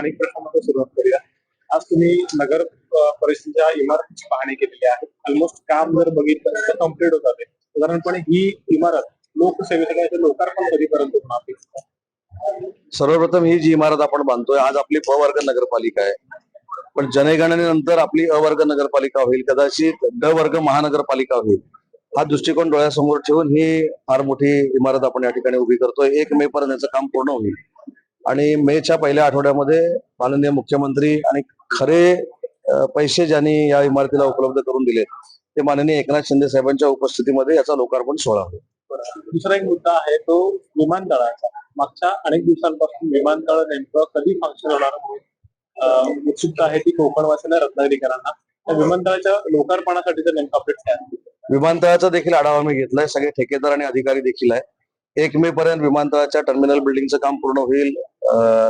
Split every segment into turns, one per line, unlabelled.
स्थानिक प्रश्नामध्ये सुरुवात करूया. आज तुम्ही नगर परिषदेच्या इमारतीची पाहणी केलेली आहे. ऑलमोस्ट काम जर बघितलं तर कंप्लीट होत आहे साधारणपणे ही इमारत लोकसेवेसाठी लोकार्पण कधीपर्यंत होणार
सर्वप्रथम ही जी इमारत आपण बांधतोय आज आपली प वर्ग नगरपालिका आहे. पण जनगणनेनंतर आपली अ वर्ग नगरपालिका होईल कदाचित ड वर्ग महानगरपालिका होईल. हा दृष्टिकोन डोळ्यासमोर ठेवून ही फार मोठी इमारत आपण या ठिकाणी उभी करतोय. एक मे पर्यंत याचं काम पूर्ण होईल. आणि मेच्या पहिल्या आठवड्यामध्ये माननीय मुख्यमंत्री आणि खरे पैसे ज्यांनी या इमारतीला उपलब्ध करून दिले ते माननीय एकनाथ शिंदे साहेबांच्या उपस्थितीमध्ये याचा लोकार्पण सोहळा होईल.
दुसरा एक मुद्दा आहे तो विमानतळाचा मागच्या अनेक दिवसांपासून विमानतळ नेमकं कधी फंक्शन होणार उत्सुकता आहे ती कोकणवासींना रत्नागिरीकरांना त्या विमानतळाच्या लोकार्पणासाठीचं नेमकं अपडेट काय?
विमानतळाचा देखील आढावा मी घेतलाय सगळे ठेकेदार आणि अधिकारी देखील आहे एक मे पर्यंत विमानतळाच्या टर्मिनल बिल्डिंगचं काम पूर्ण होईल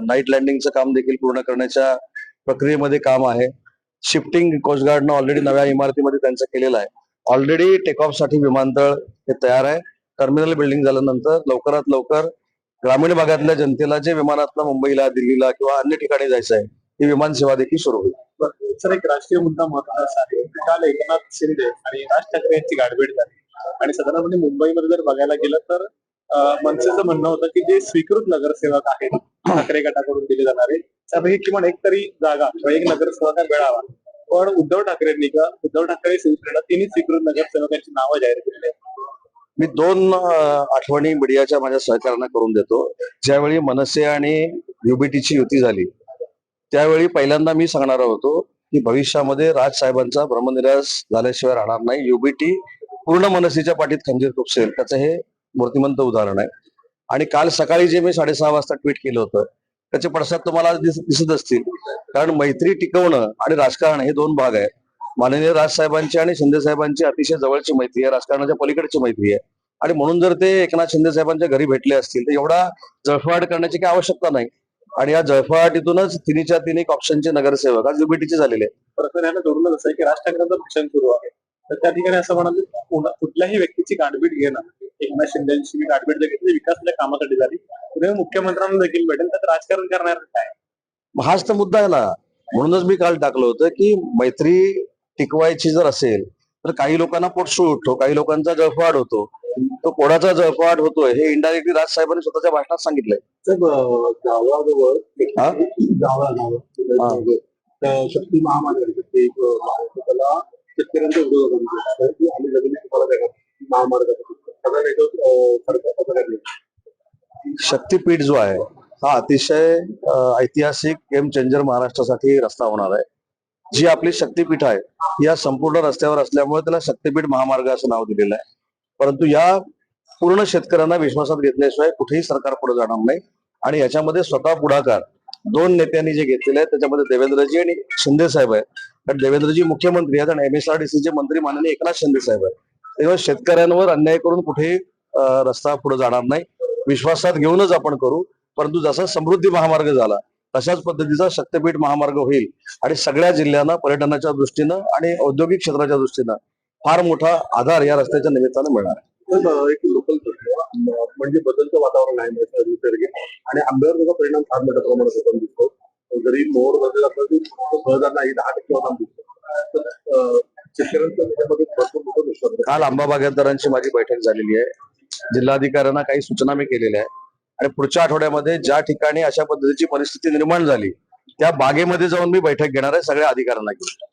नाईट लँडिंगचं काम देखील पूर्ण करण्याच्या प्रक्रियेमध्ये काम आहे. शिफ्टिंग कोस्टगार्डनं ऑलरेडी नव्या इमारतीमध्ये त्यांचं केलेलं आहे. ऑलरेडी टेक ऑफसाठी विमानतळ हे तयार आहे. टर्मिनल बिल्डिंग झाल्यानंतर लवकरात लवकर ग्रामीण भागातल्या जनतेला जे विमानातनं मुंबईला दिल्लीला किंवा अन्य ठिकाणी जायचं आहे ही विमान सेवा देखील सुरू होईल.
सर एक राष्ट्रीय मुद्दा महत्त्वाचा आहे. काल एकनाथ शिंदे आणि राज ठाकरे यांची गाठभेट झाली. आणि साधारणपणे मुंबईमध्ये जर बघायला गेलं तर मनसेचं म्हणणं होतं की जे स्वीकृत नगरसेवक आहेत ठाकरे गटाकडून दिले जाणारे त्यापैकी किमान एक तरी जागा किंवा एक नगरसेवक मिळावा. पण उद्धव ठाकरेंनी का उद्धव ठाकरे शिवसेना तिन्ही स्वीकृत नगरसेवकांची नावं जाहीर केली आहेत.
मी दोन आठवणी मीडियाच्या माझ्या सहकार्यांना करून देतो. ज्यावेळी मनसे आणि युबीटीची युती झाली त्यावेळी पहिल्यांदा मी सांगणार होतो की भविष्यामध्ये राज साहेबांचा भ्रमनिरास झाल्याशिवाय राहणार नाही. युबीटी पूर्ण मनसेच्या पाठीत खंजीर खुपसेल त्याचं हे मूर्तिमंत उदाहरण आहे. आणि काल सकाळी जे मी साडेसहा वाजता ट्विट केलं होतं त्याचे पडसाद तुम्हाला दिसत असतील. कारण मैत्री टिकवणं आणि राजकारण हे दोन भाग आहेत. माननीय राज साहेबांची आणि शिंदे साहेबांची अतिशय जवळची मैत्री आहे. राजकारणाच्या पलीकडची मैत्री आहे. आणि म्हणून जर ते एकनाथ शिंदे साहेबांच्या घरी भेटले असतील तर एवढा जळफळाट करण्याची काही आवश्यकता नाही. आणि या जळफळाटीतूनच तिन्हीच्या तीन एक ऑप्शनचे नगरसेवक आज युबीटीचे झालेले आहेत.
परत याला असं आहे की राज ठाकरेंचं भाषण सुरू आहे. तर त्या ठिकाणी असं म्हणाले कुठल्याही व्यक्तीची गांडबीट घेणं एकनाथ शिंदेची मी गाठभेट जर घेतली विकासाच्या कामासाठी झाली. तर मुख्यमंत्र्यांना देखील भेटेल तर राजकारण करणार काय?
हाच तर मुद्दा आहे ना. म्हणूनच मी काल टाकलं होतं की मैत्री टिकवायची जर असेल तर काही लोकांना पोटसूळ उठतो काही लोकांचा जळफळाट होतो. तो कोणाचा जळफळाट होतोय हे इंडायरेक्टली राज साहेबांनी स्वतःच्या भाषणात सांगितलंय. हा?
शक्ती महामार्ग ते
शक्तीपीठ जो आहे हा अतिशय ऐतिहासिक गेम चेंजर महाराष्ट्रासाठी रस्ता होणार आहे. जी आपली शक्तीपीठ आहे या संपूर्ण रस्त्यावर असल्यामुळे त्याला शक्तीपीठ महामार्ग असं नाव दिलेलं आहे. परंतु या पूर्ण शेतकऱ्यांना विश्वासात घेतल्याशिवाय कुठेही सरकार पुढे जाणार नाही. आणि याच्यामध्ये स्वतः पुढाकार दोन नेत्यांनी जे घेतलेले आहेत त्याच्यामध्ये देवेंद्रजी आणि शिंदे साहेब आहेत. कारण देवेंद्रजी मुख्यमंत्री आहेत आणि एमएसआरडीसीचे मंत्री माननीय एकनाथ शिंदे साहेब आहेत. तेव्हा शेतकऱ्यांवर अन्याय करून कुठेही रस्ता पुढे जाणार नाही. विश्वासात घेऊनच आपण करू. परंतु जसा समृद्धी महामार्ग झाला तशाच पद्धतीचा शक्तपीठ महामार्ग होईल. आणि सगळ्या जिल्ह्यांना पर्यटनाच्या दृष्टीनं आणि औद्योगिक क्षेत्राच्या दृष्टीनं फार मोठा आधार या रस्त्याच्या निमित्तानं मिळणार आहे.
एक लोकल म्हणजे बदलतं वातावरण आहे म्हणजे आणि आंब्यावर त्याचा परिणाम फार मोठ्या प्रमाणात होताना दिसतो. जरी मोर बदल असला तरी सहजांना दहा टक्के होताना दिसतो अं, शेतकऱ्यांचं त्याच्यामध्ये भरपूर मोठं नुकसान
काल आंबा बागायतदारांची माझी बैठक झालेली आहे. जिल्हाधिकाऱ्यांना काही सूचना मी केलेल्या आहे आणि पुढच्या आठवड्यामध्ये ज्या ठिकाणी अशा पद्धतीची परिस्थिती निर्माण झाली त्या बागेमध्ये जाऊन मी बैठक घेणार आहे सगळ्या अधिकाऱ्यांना घेऊन.